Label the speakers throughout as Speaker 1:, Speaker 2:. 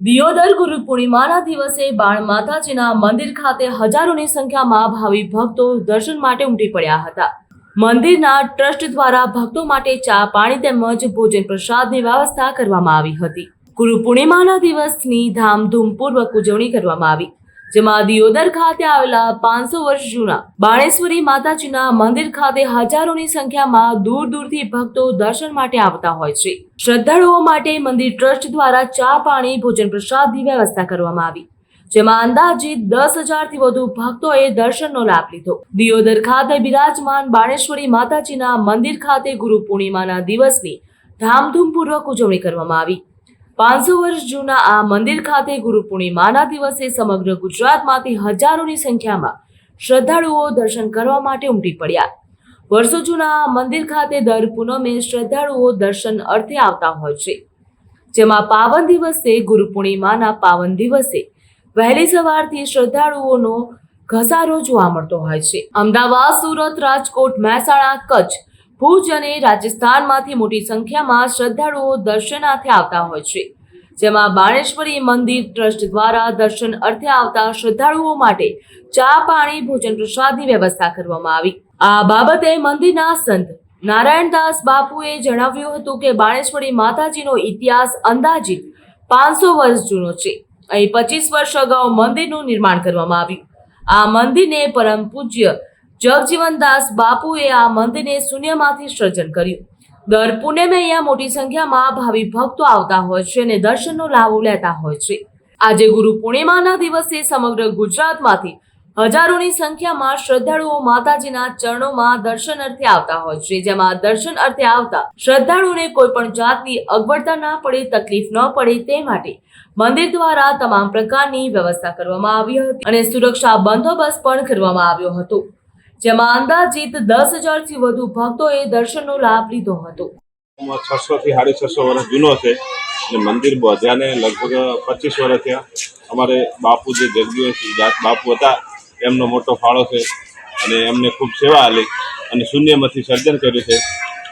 Speaker 1: દિયોદર ગુરુ પૂર્ણિમાના દિવસે બાણ માતાજીના મંદિર ખાતે હજારોની સંખ્યામાં ભાવિ ભક્તો દર્શન માટે ઉમટી પડ્યા હતા. મંદિરના ટ્રસ્ટ દ્વારા ભક્તો માટે ચા પાણી તેમજ ભોજન પ્રસાદની વ્યવસ્થા કરવામાં આવી હતી. ગુરુ પૂર્ણિમાના દિવસની ધામધૂમપૂર્વક ઉજવણી કરવામાં આવી. જેમાં દિયોદર ખાતે આવેલા પાંચસો વર્ષ જૂના બાણેશ્વરી માતાજીના મંદિર ખાતે હજારોની સંખ્યામાં દૂર દૂરથી ભક્તો દર્શન માટે આવતા હોય છે. શ્રદ્ધાળુઓ માટે મંદિર ટ્રસ્ટ દ્વારા ચા પાણી, ભોજન પ્રસાદની વ્યવસ્થા કરવામાં આવી. જેમાં અંદાજિત દસ હજારથી વધુ ભક્તોએ દર્શનનો લાભ લીધો. દિયોદર ખાતે બિરાજમાન બાણેશ્વરી માતાજીના મંદિર ખાતે ગુરુ પૂર્ણિમાના દિવસની ધામધૂમપૂર્વક ઉજવણી કરવામાં આવી. પાંચસો વર્ષ જૂના આ મંદિર ખાતે ગુરુ પૂર્ણિમાના દિવસે સમગ્ર ગુજરાતમાંથી હજારોની સંખ્યામાં શ્રદ્ધાળુઓ દર્શન કરવા માટે ઉમટી પડ્યા. વર્ષો જૂના આ મંદિર ખાતે દર પૂનમે શ્રદ્ધાળુઓ દર્શન અર્થે આવતા હોય છે. જેમાં પાવન દિવસે, ગુરુ પૂર્ણિમાના પાવન દિવસે, વહેલી સવારથી શ્રદ્ધાળુઓનો ઘસારો જોવા મળતો હોય છે. અમદાવાદ, સુરત, રાજકોટ, મહેસાણા, કચ્છ ભુજ અને રાજસ્થાનમાંથી મોટી સંખ્યામાં શ્રદ્ધાળુઓ દર્શનાર્થે આવતા હોય છે. જેમાં બાણેશ્વરી મંદિર ટ્રસ્ટ દ્વારા દર્શન અર્થે આવતા શ્રદ્ધાળુઓ માટે ચા પાણી, ભોજન પ્રસાદની વ્યવસ્થા કરવામાં આવી. આ બાબતે મંદિરના સંત નારાયણદાસ બાપુએ જણાવ્યું હતું કે બાણેશ્વરી માતાજીનો ઇતિહાસ અંદાજિત પાંચસો વર્ષ જૂનો છે. અહીં પચીસ વર્ષ અગાઉ મંદિરનું નિર્માણ કરવામાં આવ્યું. આ મંદિરને પરમ પૂજ્ય જગજીવનદાસ બાપુએ આ મંદિરને શૂન્યમાંથી સર્જન કર્યું. દર પૂનમે અહીંયા મોટી સંખ્યામાં ભાવિ ભક્તો આવતા હોય છે અને દર્શનનો લાભ લેતા હોય છે. આજે ગુરુ પૂર્ણિમાના દિવસે સમગ્ર ગુજરાતમાંથી હજારોની સંખ્યામાં શ્રદ્ધાળુઓ માતાજીના ચરણોમાં દર્શન અર્થે આવતા હોય છે. જેમાં દર્શન અર્થે આવતા શ્રદ્ધાળુઓને કોઈ પણ જાતની અગવડતા ના પડે, તકલીફ ન પડે તે માટે મંદિર દ્વારા તમામ પ્રકારની વ્યવસ્થા કરવામાં આવી હતી અને સુરક્ષા બંદોબસ્ત પણ કરવામાં આવ્યો હતો. જેમાં અંદાજિત દસ હજારથી વધુ ભક્તોએ દર્શનનો લાભ લીધો હતો.
Speaker 2: છસો થી સાડી છસો વર્ષ જૂનો છે. અને મંદિર બધાને લગભગ પચીસ વર્ષ થયા. અમારે બાપુ જે જગદીશ જાત બાપુ હતા, એમનો મોટો ફાળો છે. અને એમને ખૂબ સેવા આલી અને શૂન્યમાંથી સર્જન કર્યું છે.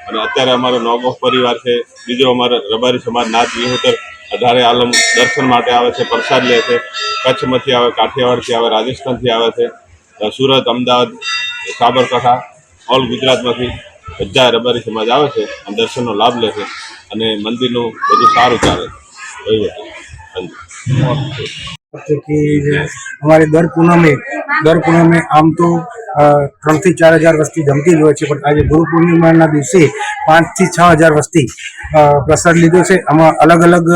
Speaker 2: અને અત્યારે અમારો નોગો પરિવાર છે. બીજો અમારો રબારી સમાજ નાથ વિહોતર અઢારે આલમ દર્શન માટે આવે છે, પ્રસાદ લે છે. કચ્છમાંથી આવે, કાઠિયાવાડથી આવે, રાજસ્થાનથી આવે છે. સુરત, અમદાવાદ, સાબરકાંઠા, ઓલ ગુજરાતમાંથી બધા રબારી સમાજ આવે છે અને દર્શનનો લાભ લે છે અને મંદિરનું બધું સારું ચાલે છે.
Speaker 3: અમારે દર પૂનમે દર પૂનમે આમ તો ત્રણથી ચાર હજાર વસ્તી જમતી જ હોય છે, પણ આજે ગુરુ પૂર્ણિમાના દિવસે પાંચથી છ હજાર વસ્તી પ્રસાદ લીધો છે. આમાં અલગ અલગ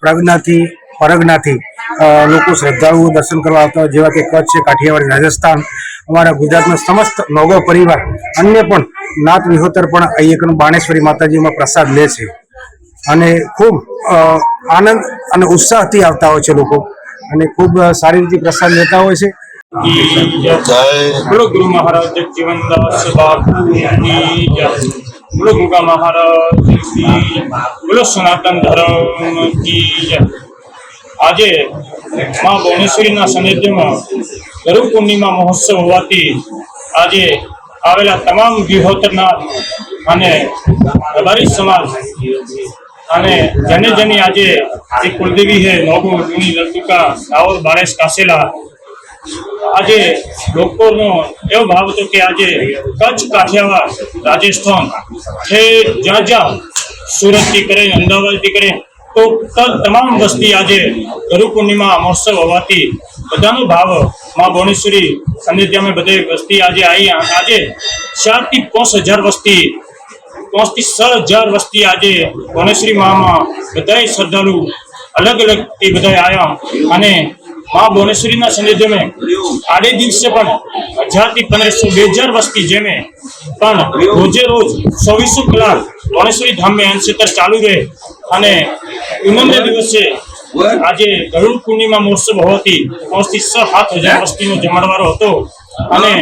Speaker 3: પ્રજ્ઞાથી, પરજ્ઞાથી લોકો શ્રદ્ધાળુઓ દર્શન કરવા આવતા હોય, જેવા કે કચ્છ, કાઠિયાવાડ, રાજસ્થાન, અમારા ગુજરાતના સમસ્ત નોગો પરિવાર, અન્ય પણ નાથ વિહોતર પણ અહીંયા બાણેશ્વરી માતાજીમાં પ્રસાદ લે છે. અને ખૂબ આનંદ અને ઉત્સાહથી આવતા હોય છે લોકો. અને ખૂબ સારી રીતે પ્રસાદ લેતા હોય છે.
Speaker 4: મહારાજ આજે મા ભુવનેશ્વરીના સાનિધ્યમાં ગરુ પૂર્ણિમા મહોત્સવ હોવાથી આજે આવેલા તમામ ગૃહોત્તરના અને રબારી સમાજ અને જેને જેની આજે જે કુલદેવી હે નોગુ જૂની લડુકા દાહોદ બારેશ કાસેલા આજે લોકોનો એવો ભાવ હતો કે આજે કચ્છ કાઠિયાવાડ રાજસ્થાન છે જ્યાં જ્યાં સુરતથી કરે અમદાવાદથી કરે તો તમામ વસ્તી આજે ગુરુ પૂર્ણિમા મહોત્સવ હોવાથી બધાનો ભાવ મા ભુવનેશ્વરી સાનિધ્યમાં બધે વસ્તી આજે આવી આજે ચારથી પાંચ હજાર વસ્તી, પાંચથી છ હજાર વસ્તી આજે ભુવનેશ્વરી મામાં બધાએ શ્રદ્ધાળુ અલગ અલગ એ બધા આવ્યા અને મા ભુવનેશ્વરીના સાનિધ્યમાં આડે દિવસે પણ હજારથી પંદરસો બે હજાર વસ્તી જેમે પણ રોજે રોજ ચોવીસો કલાક ભુવનેશ્વરી ધામે અંશેતર ચાલુ રહે. અને પૂનમને દિવસે આજે ગરુડ પૂર્ણિમા મહોત્સવ હોવાથી પાંચથી છ સાત હજાર વસ્તીનો જમાડવારો હતો. અને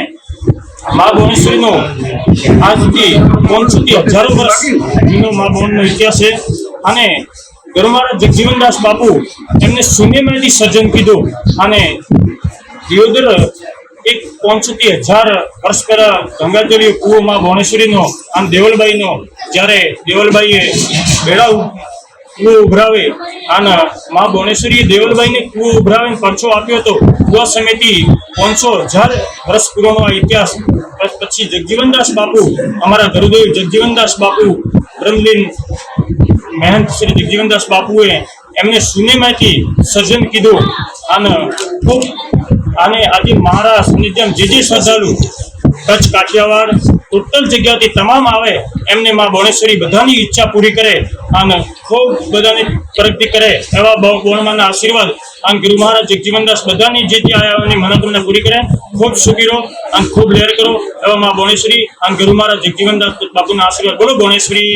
Speaker 4: મા ભુવનેશ્વરીનો આજથી પંચોતેર હજારો વર્ષ જૂનો મા ભવનનો ઇતિહાસ છે. અને ગરુમારા જગજીવનદાસ બાપુ એમને શૂન્યમાંથી સર્જન કીધું અને દિયોદર એક પંચોતેર હજાર વર્ષ પહેલા ગંગાજળીય કુવો માં ભુવનેશ્વરીનો અને દેવલબાઈનો જ્યારે દેવલબાઈએ બેડા ઉ- ઉભરાવે. અને મા ભુવનેશ્વરી દેવલબાઈને કૂવો ઉભરાવીને પરચો આપ્યો હતો. કૂવા સમિતિ પાંચસો હજાર વર્ષ આ ઇતિહાસ. પછી જગજીવનદાસ બાપુ, અમારા ગુરુદેવ જગજીવનદાસ બાપુ, બ્રહ્મલીન મહેંત શ્રી જગજીવનદાસ બાપુએ એમને શૂન્યમાંથી સર્જન કીધું. અને ખૂબ અને આજે મારા જેમ જે જે શ્રદ્ધાળુ કચ્છ કાઠિયાવાડ ટોટલ જગ્યાથી તમામ આવે એમને માં બોણેશ્વરી બધાની ઈચ્છા પૂરી કરે અને ખૂબ બધાની પ્રગતિ કરે એવા બોણમાના આશીર્વાદ અને ગુરુ મહારાજ જગજીવનદાસ બધાની જે જે આયાની મનોકામના પૂરી કરે. ખૂબ સુખી રહો અને ખૂબ લહેર કરો એવા માં બોણેશ્વરી અને ગુરુ મહારાજ જગજીવનદાસ બાપુના આશીર્વાદ બોલો બોણેશ્વરી